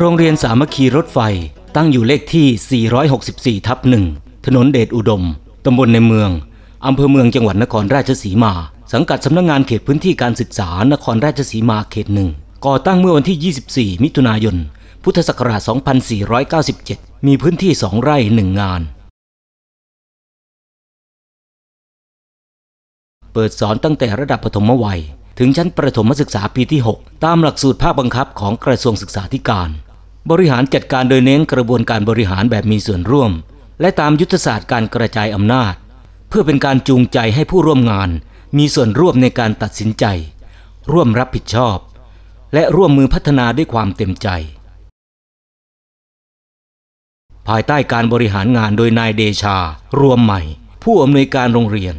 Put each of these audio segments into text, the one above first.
โรงเรียนสามัคคีรถไฟตั้งอยู่เลขที่ 464 ทับหนึ่งถนนเดชอุดม ตำบลในเมือง อำเภอเมืองจังหวัดนครราชสีมา สังกัดสำนักงงานเขตพื้นที่การศึกษานครราชสีมาเขตหนึ่ง ก่อตั้งเมื่อวันที่ 24 มิถุนายน พุทธศักราช 2497 มีพื้นที่ 2 ไร่ 1 งาน เปิดสอนตั้งแต่ระดับปฐมวัย ถึงชั้นประถมศึกษาปีที่ 6 ตามหลักสูตรภาคบังคับของกระทรวงศึกษาธิการ บริหารจัดการโดยเน้นกระบวนการบริหารแบบมีส่วนร่วม และตามยุทธศาสตร์การกระจายอำนาจ เพื่อเป็นการจูงใจให้ผู้ร่วมงาน มีส่วนร่วมในการตัดสินใจ ร่วมรับผิดชอบ และร่วมมือพัฒนาด้วยความเต็มใจ ภายใต้การบริหารงานโดยนายเดชา รวมใหม่ ผู้อำนวยการโรงเรียน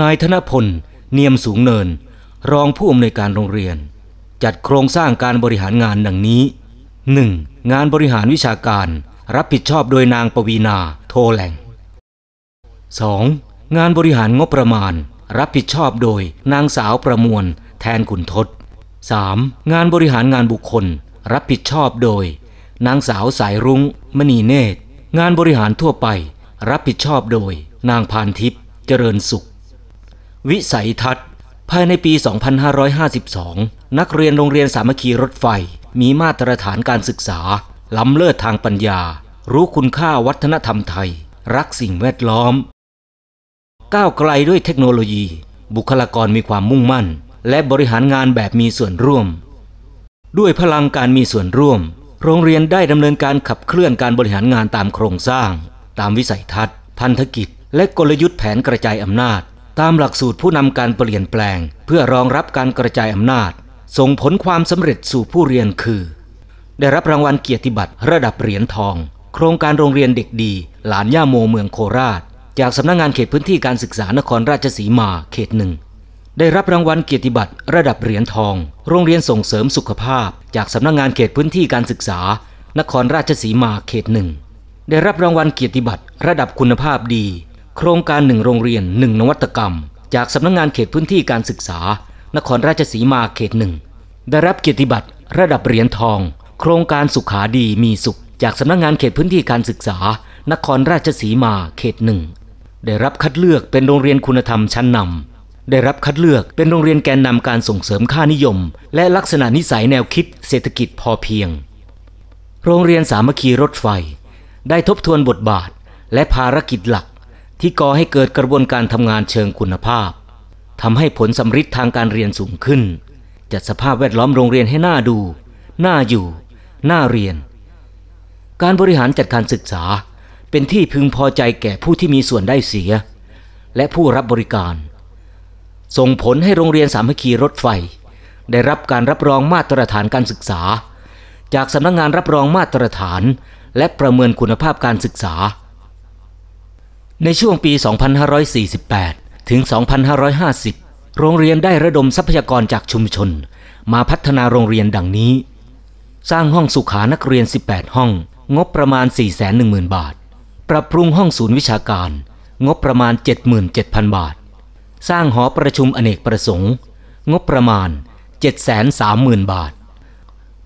นายธนพล เนียมสูงเนิน รองผู้อำนวยการโรงเรียน จัดโครงสร้างการบริหารงานดังนี้ 1. งานบริหารวิชาการ รับผิดชอบโดยนางปวีนา โทแหล่ง 2. งานบริหารงบประมาณ รับผิดชอบโดยนางสาวประมวล แทนขุนทศ 3. งานบริหารงานบุคคล รับผิดชอบโดย นางสาวสายรุง้ง มณีเนตรงานบริหารทั่วไป รับผิดชอบโดย นางพานทิพย์เจริญสุข วิสัยทัศน์ ภายในปี 2552 นักเรียนโรงเรียนสามัคคีรถไฟ มีมาตรฐานการศึกษา ล้ำเลิศทางปัญญา รู้คุณค่าวัฒนธรรมไทย รักสิ่งแวดล้อม ก้าวไกลด้วยเทคโนโลยี บุคลากรมีความมุ่งมั่น และบริหารงานแบบมีส่วนร่วม ด้วยพลังการมีส่วนร่วม โรงเรียนได้ดำเนินการขับเคลื่อนการบริหารงานตามโครงสร้าง ตามวิสัยทัศน์ พันธกิจ และกลยุทธ์แผนกระจายอำนาจ ตามหลักสูตรผู้นำการเปลี่ยนแปลง เพื่อรองรับการกระจายอำนาจ ส่งผลความสำเร็จสู่ผู้เรียนคือ ได้รับรางวัลเกียรติบัตรระดับเหรียญทอง โครงการโรงเรียนเด็กดี หลานย่าโมเมืองโคราช จากสำนักงงานเขตพื้นที่การศึกษานครราชสีมาเขตหนึ่งได้รับรางวัลเกียรติบัตรระดับเหรียญทอง โรงเรียนส่งเสริมสุขภาพ จากสำนักงงานเขตพื้นที่การศึกษา นครราชสีมาเขตหนึ่งได้รับรางวัลเกียรติบัตรระดับคุณภาพดี โครงการหนึ่งโรงเรียนหนึ่งนวัตกรรม จากสำนักงงานเขตพื้นที่การศึกษา นครราชสีมาเขตหนึ่งได้รับเกียรติบัตรระดับเหรียญทอง โครงการสุขาดีมีสุข จากสำนักงงานเขตพื้นที่การศึกษา นครราชสีมาเขตหนึ่งได้รับคัดเลือกเป็นโรงเรียนคุณธรรมชั้นนำได้รับคัดเลือกเป็นโรงเรียนแกนนำการส่งเสริมค่านิยม และลักษณะนิสัยแนวคิดเศรษฐกิจพอเพียง โรงเรียนสามัคคีรถไฟ ได้ทบทวนบทบาทและภารกิจหลัก ที่ก่อให้เกิดกระบวนการทำงานเชิงคุณภาพทำให้ผลสำฤทธิ์ทางการเรียนสูงขึ้น จัดสภาพแวดล้อมโรงเรียนให้น่าดู น่าอยู่ น่าเรียน การบริหารจัดการศึกษาเป็นที่พึงพอใจแก่ผู้ที่มีส่วนได้เสีย และผู้รับบริการ ส่งผลให้โรงเรียนสามัคคีรถไฟ ได้รับการรับรองมาตรฐานการศึกษา จากสำนักงงานรับรองมาตรฐาน และประเมินคุณภาพการศึกษา ในช่วงปี 2548 ถึง 2550 โรงเรียนได้ระดมทรัพยากรจากชุมชน มาพัฒนาโรงเรียนดังนี้ สร้างห้องสุขานักเรียน 18 ห้อง งบประมาณ 410,000 บาท ปรับปรุงห้องศูนย์วิชาการ งบประมาณ 77,000 บาท สร้างหอประชุมอเนกประสงค์ งบประมาณ 730,000 บาท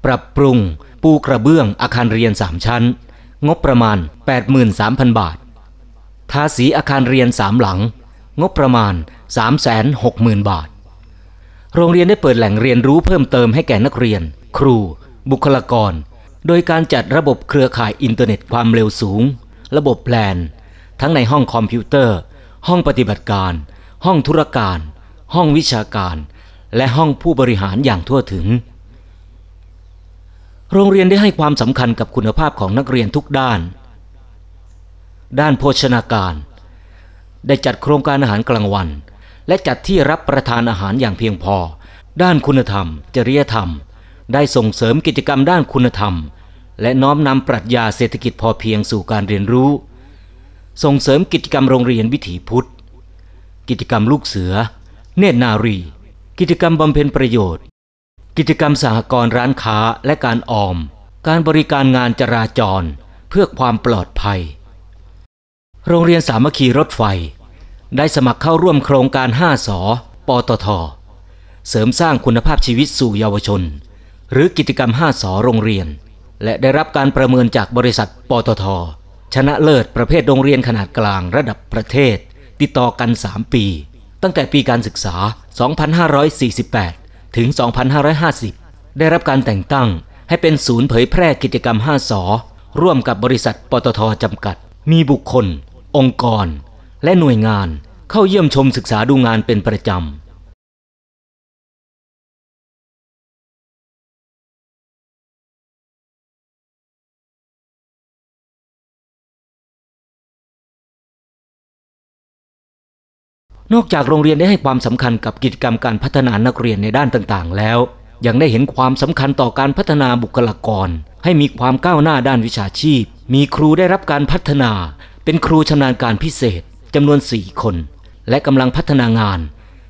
ปรับปรุงปูกระเบื้องอาคารเรียน 3 ชั้น งบประมาณ 83,000 บาท ทาสีอาคารเรียน3หลัง งบประมาณ 360,000 บาท โรงเรียนได้เปิดแหล่งเรียนรู้เพิ่มเติมให้แก่นักเรียน ครู บุคลากร โดยการจัดระบบเครือข่ายอินเทอร์เน็ตความเร็วสูง ระบบแพลน ทั้งในห้องคอมพิวเตอร์ ห้องปฏิบัติการ ห้องธุรการ ห้องวิชาการ และห้องผู้บริหารอย่างทั่วถึงโรงเรียนได้ให้ความสำคัญกับคุณภาพของนักเรียนทุกด้าน ด้านโภชนาการ ได้จัดโครงการอาหารกลางวัน และจัดที่รับประทานอาหารอย่างเพียงพอ ด้านคุณธรรม จริยธรรม ได้ส่งเสริมกิจกรรมด้านคุณธรรม และน้อมนำปรัชญาเศรษฐกิจพอเพียงสู่การเรียนรู้ ส่งเสริมกิจกรรมโรงเรียนวิถีพุทธ กิจกรรมลูกเสือ เนตรนารี กิจกรรมบำเพ็ญประโยชน์ กิจกรรมสหกรณ์ร้านค้าและการออม การบริการงานจราจร เพื่อความปลอดภัย โรงเรียนสามัคคีรถไฟ ได้สมัครเข้าร่วมโครงการ 5สอปตท เสริมสร้างคุณภาพชีวิตสู่เยาวชน หรือกิจกรรม 5สอโรงเรียน และได้รับการประเมินจากบริษัทปตท ชนะเลิศประเภทโรงเรียนขนาดกลางระดับประเทศ ติดต่อกัน 3 ปี ตั้งแต่ปีการศึกษา 2548 ถึง 2550 ได้รับการแต่งตั้งให้เป็นศูนย์เผยแพร่กิจกรรม 5สอร่วมกับบริษัทปตทจำกัด มีบุคคล องค์กร และหน่วยงานเข้าเยี่ยมชมศึกษาดูงานเป็นประจำนอกจากโรงเรียนได้ให้ความสำคัญกับกิจกรรมการพัฒนานักเรียนในด้านต่างๆ แล้ว ยังได้เห็นความสำคัญต่อการพัฒนาบุคลากร ให้มีความก้าวหน้าด้านวิชาชีพ มีครูได้รับการพัฒนา เป็นครูชำนาญการพิเศษจำนวน4คน และกำลังพัฒนางาน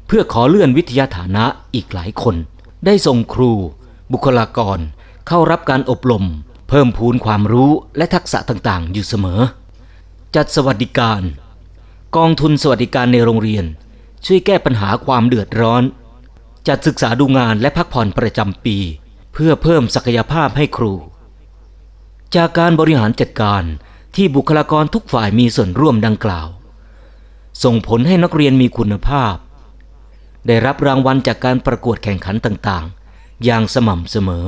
เพื่อขอเลื่อนวิทยาฐานะอีกหลายคน ได้ส่งครู บุคลากร เข้ารับการอบรม เพิ่มพูนความรู้และทักษะต่างๆ อยู่เสมอ จัดสวัสดิการ กองทุนสวัสดิการในโรงเรียน ช่วยแก้ปัญหาความเดือดร้อน จัดศึกษาดูงานและพักผ่อนประจำปี เพื่อเพิ่มศักยภาพให้ครู จากการบริหารจัดการ ที่บุคลากรทุกฝ่ายมีส่วนร่วมดังกล่าว ส่งผลให้นักเรียนมีคุณภาพ ได้รับรางวัลจากการประกวดแข่งขันต่างๆ อย่างสม่ำเสมอ